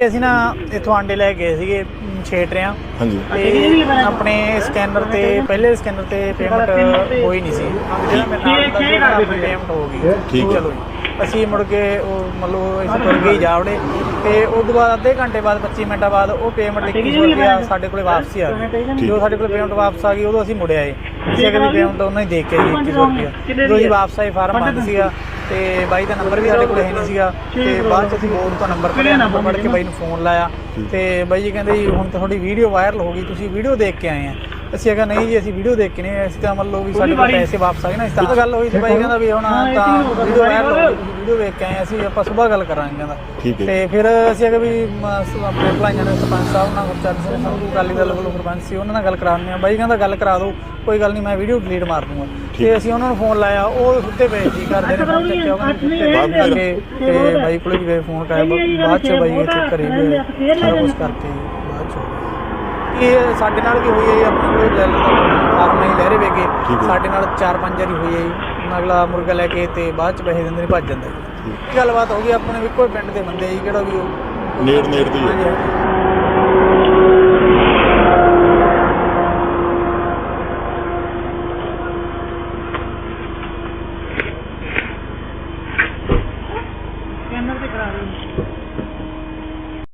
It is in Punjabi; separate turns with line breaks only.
ਅਸੀਂ ਨਾ ਇਥੋਂ ਆਂਡੇ ਲੈ ਕੇ ਗਏ ਸੀਗੇ ਅਮ, ਛੇਟਰਿਆਂ
ਹਾਂਜੀ।
ਤੇ ਆਪਣੇ ਸਕੈਨਰ ਤੇ ਪਹਿਲੇ ਸਕੈਨਰ ਤੇ ਪੇਮੈਂਟ ਹੋਈ ਨਹੀਂ ਸੀ। ਜਿਹੜਾ ਮੇਰੇ ਨਾਲ ਦਾ ਜਿਹੜਾ ਆਪਣੀ ਪੇਮੈਂਟ ਹੋ ਗਈ।
ਠੀਕ ਹੈ।
ਚਲੋ ਜੀ। ਅਸੀਂ ਮੁੜ ਕੇ ਉਹ ਮਤਲਬ ਅਸੀਂ ਤੁਰ ਗਏ ਜਾਵੜੇ। ਤੇ ਉਸ ਤੋਂ ਬਾਅਦ ਅੱਧੇ ਘੰਟੇ ਬਾਅਦ 25 ਮਿੰਟਾਂ ਬਾਅਦ ਉਹ ਪੇਮੈਂਟ 2100 ਰੁਪਇਆ ਸਾਡੇ ਕੋਲੇ ਵਾਪਸ ਆ ਗਈ। ਜਦੋਂ ਸਾਡੇ ਕੋਲੇ ਪੇਮੈਂਟ ਵਾਪਸ ਆ ਗਈ ਉਦੋਂ ਅਸੀਂ ਮੁੜਿਆ ਏ ਅਸੀਂ ਅਗਲੀ ਪੇਮੈਂਟ ਉਹਨਾਂ ਹੀ ਦੇਖ ਕੇ ਆਏ 2100 ਰੁਪਇਆ ਜਦੋਂ ਅਸੀਂ ਵਾਪਸ ਆਏ ਫਾਰਮ ਬੰਦ ਸੀਗਾ। ਤੇ ਬਾਈ ਦਾ ਨੰਬਰ ਵੀ ਸਾਡੇ ਕੋਲੇ ਹੈ ਨਹੀਂ ਸੀਗਾ। ਤੇ ਬਾਅਦ ਚ ਅਸੀਂ ਬੋਰਡ ਤੋਂ ਨੰਬਰ ਪੜਿਆ ਨੰਬਰ ਪੜ ਕੇ ਬਾਈ ਨੂੰ ਫੋਨ ਲਾਇਆ। ਤੇ ਬਾਈ ਜੀ ਕਹਿੰਦੇ ਜੀ ਹੁਣ ਤਾਂ ਤੁਹਾਡੀ ਵੀਡੀਓ ਵਾਇਰਲ ਹੋ ਗਈ ਤੁਸੀਂ ਵੀਡੀਓ ਦੇਖ ਕੇ ਆਏ ਆ। ਅਸੀਂ ਕਿਹਾ ਨਹੀਂ ਜੀ ਅਸੀਂ ਵੀਡੀਓ ਦੇਖ ਕੇ ਨਹੀਂ ਅਸੀਂ ਤਾਂ ਮੰਨ ਲਓ ਵੀ ਸਾਡੇ ਕੋਲ ਪੈਸੇ ਵਾਪਸ ਆ ਗਏ ਨਾ ਇਸ ਤਾਂ ਗੱਲ ਹੋਈ ਸੀ ਬਾਈ ਕਹਿੰਦਾ ਵੀ ਹੁਣ ਤਾਂ ਵੀਡੀਓ ਵਾਇਰਲ ਹੋ ਗਈ ਵੀਡੀਓ ਵੇਖ ਕੇ ਆਏ ਅਸੀਂ ਆਪਾਂ ਸਵੇਰ ਗੱਲ ਕਰਾਂਗੇ ਕਹਿੰਦਾ। ਤੇ ਫਿਰ ਅਸੀਂ ਅਗੇ ਵੀ ਆਪਣੇ ਭਲਾਈਆਂ ਦੇ ਸਰਪੰਚ ਸਾਹਿਬ ਨਾਲ ਗੁਰਚਰਨ ਸਿੰਘ ਸੰਧੂ ਅਕਾਲੀ ਦਲ ਵੱਲੋਂ ਸਰਪੰਚ ਸੀ ਉਹਨਾਂ ਨਾਲ ਗੱਲ ਕਰਾਉਂਦੇ ਆ ਬਾਈ ਕਹਿੰਦਾ ਗੱਲ ਕਰਾ ਦਿਓ। ਕੋਈ ਗੱਲ ਨਹੀਂ ਮੈਂ ਵੀਡੀਓ ਡਿਲੀਟ ਮਾਰ ਦੂੰਗਾ ਤੇ ਅਸੀਂ ਉਹਨਾਂ ਨੂੰ ਫੋਨ ਲਾਇਆ ਉਹ ਸੁੱਤੇ ਪਏ ਸੀ ਕਰਦੇ ਨੇ ਫੋਨ ਚੱਕਿਆ ਉਹਨਾਂ ਨੇ
ਬਾਅਦ?
ਕਰਕੇ ਤੇ ਬਾਈ ਕੋਲੇ ਵੀ ਗਏ ਫੋਨ ਕਰਾਇਆ ਬਾ- ਬਾਅਦ ਚ ਬਾਈ ਇੱਥੇ ਘਰੇ ਹੋਏ, ਸਾਰਾ ਕੁਝ ਕਰਕੇ ਬਾਅਦ ਚ। ਇਹ ਸਾਡੇ ਨਾਲ ਵੀ ਹੋਈ ਹੈ ਜੀ, ਆਪਣੇ ਕੋਲ ਜੈਲ ਦਾ ਫਾਰਮ ਹੀ ਲਹਿਰੇ ਵੇਗੇ। ਸਾਡੇ ਨਾਲ ਚਾਰ ਪੰਜ ਵਾਰੀ ਹੋਈ ਹੈ ਜੀ ਅਗਲਾ ਮੁਰਗਾ ਲੈ ਕੇ ਤੇ ਬਾਅਦ ਚ ਪੈਸੇ ਦਿੰਦੇ ਨੇ ਭੱਜ ਜਾਂਦਾ ਗੱਲਬਾਤ ਹੋ ਗਈ ਆਪਣੇ ਵੀ ਕੋਈ ਪਿੰਡ ਦੇ ਬੰਦੇ ਜੀ ਕਿਹੜਾ ਵੀ ਉਹ
ਨੇੜ ਨੇੜ ਦੀ ਹੈ।
ਚੈਨਲ ਤੇ ਕਰਾ ਦਿਓ।